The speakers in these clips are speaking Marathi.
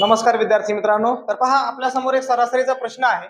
नमस्कार विद्यार्थी मित्रांनो. तर पहा आपल्यासमोर एक सरासरीचा प्रश्न आहे.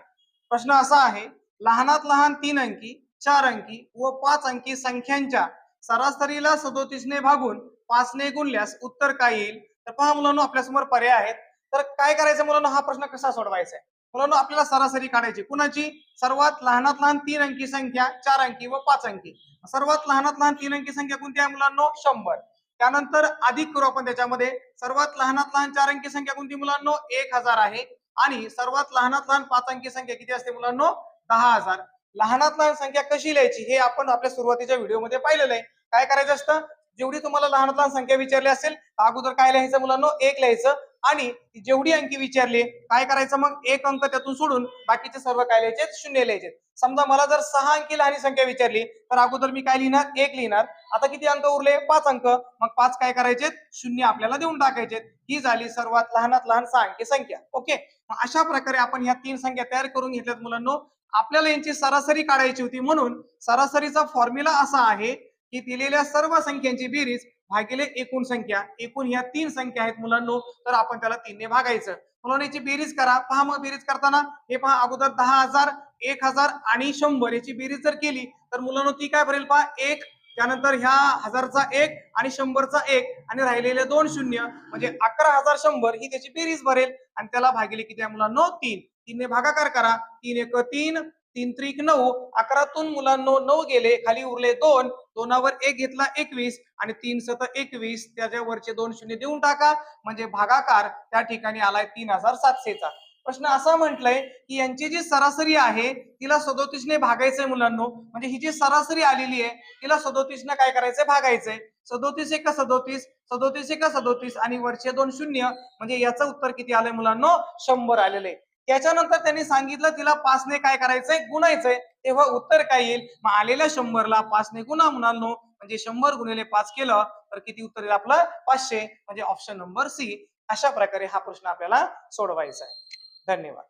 प्रश्न असा आहे लहानात लहान तीन अंकी चार अंकी व पाच अंकी संख्यांच्या सरासरीला सदोतीसने भागून पाचने गुणल्यास उत्तर काय येईल? तर पहा मुलांनो आपल्यासमोर पर्याय आहेत. तर काय करायचं मुलांनो? हा प्रश्न कसा सोडवायचा आहे? मुलांनो आपल्याला सरासरी काढायची. कुणाची? सर्वात लहानात लहान तीन अंकी संख्या चार अंकी व पाच अंकी. सर्वात लहानात लहान तीन अंकी संख्या कोणती आहे मुलांनो? शंभर. त्यानंतर अधिक करू आपण त्याच्यामध्ये. सर्वात लहानात लहान चार अंकी संख्या कोणती मुलांनो? एक हजार आहे. आणि सर्वात लहानात लहान पाच अंकी संख्या किती असते मुलांनो? दहा हजार. लहानात लहान संख्या कशी लिहायची? हे आपण आपल्या सुरुवातीच्या व्हिडिओमध्ये पाहिलेलं आहे. काय करायचं असतं? जेवढी तुम्हाला लहानात लहान संख्या विचारली असेल अगोदर काय लिहायचं मुलांनो? एक लिहायचं. आणि जेवढी अंकी विचारली काय करायचं मग? एक अंक त्यातून सोडून बाकीचे सर्व काय लिहायचे? शून्य लिहायचे. समजा मला जर सहा अंकी लहानी संख्या विचारली तर अगोदर मी काय लिहिणार? एक लिहिणार. आता किती अंक उरले? पाच अंक. मग पाच काय करायचे? शून्य आपल्याला देऊन टाकायचे. ही झाली सर्वात लहानात लहान सहा अंकी संख्या. ओके? मग अशा प्रकारे आपण ह्या तीन संख्या तयार करून घेतल्यात मुलांनो. आपल्याला यांची सरासरी काढायची होती. म्हणून सरासरीचा फॉर्म्युला असा आहे की दिलेल्या सर्व संख्यांची बेरीज भागिले एकूण संख्या. एकूण ह्या तीन संख्या आहेत मुलांनो. तर आपण त्याला तीनने भागायचं. म्हणून याची बेरीज करा. पहा मग बेरीज करताना. हे पहा अगोदर दहा हजार एक हजार आणि शंभर याची बेरीज जर केली तर मुलांनो ती काय भरेल पहा? एक. त्यानंतर ह्या हजारचा एक आणि शंभरचा एक आणि राहिलेले दोन शून्य. म्हणजे अकरा हजार शंभर ही त्याची बेरीज भरेल. आणि त्याला भागिले किती मुलांनो? तीन. तीनने भागाकार करा. तीन एक तीन तीन त्रिक नऊ अकरातून मुलांनो नऊ गेले खाली उरले दोन दोनावर एक घेतला एकवीस आणि तीन सत एकवीस त्याच्यावरचे दोन शून्य देऊन टाका म्हणजे भागाकार त्या ठिकाणी आलाय तीन हजार सातशेचा. प्रश्न असा म्हटलंय की यांची जी सरासरी आहे तिला सदोतीसने भागायचंय मुलांनो. म्हणजे ही जी सरासरी आलेली आहे तिला सदोतीसनं काय करायचंय? भागायचंय. सदोतीस एका सदोतीस सदोतीस एका सदोतीस आणि वरचे दोन शून्य म्हणजे याचं उत्तर किती आलंय मुलांनो? शंभर आलेलं. आहे त्याच्यानंतर त्यांनी सांगितलं तिला पाचने काय करायचंय? गुणायचंय. तेव्हा उत्तर काय येईल? मग आलेल्या शंभरला पाचने गुणा मुलांनो म्हणजे शंभर गुणिले पाच केलं तर किती उत्तर येईल आपलं? पाचशे. म्हणजे ऑप्शन नंबर सी अशा प्रकारे हा प्रश्न आपल्याला सोडवायचा आहे. धन्यवाद.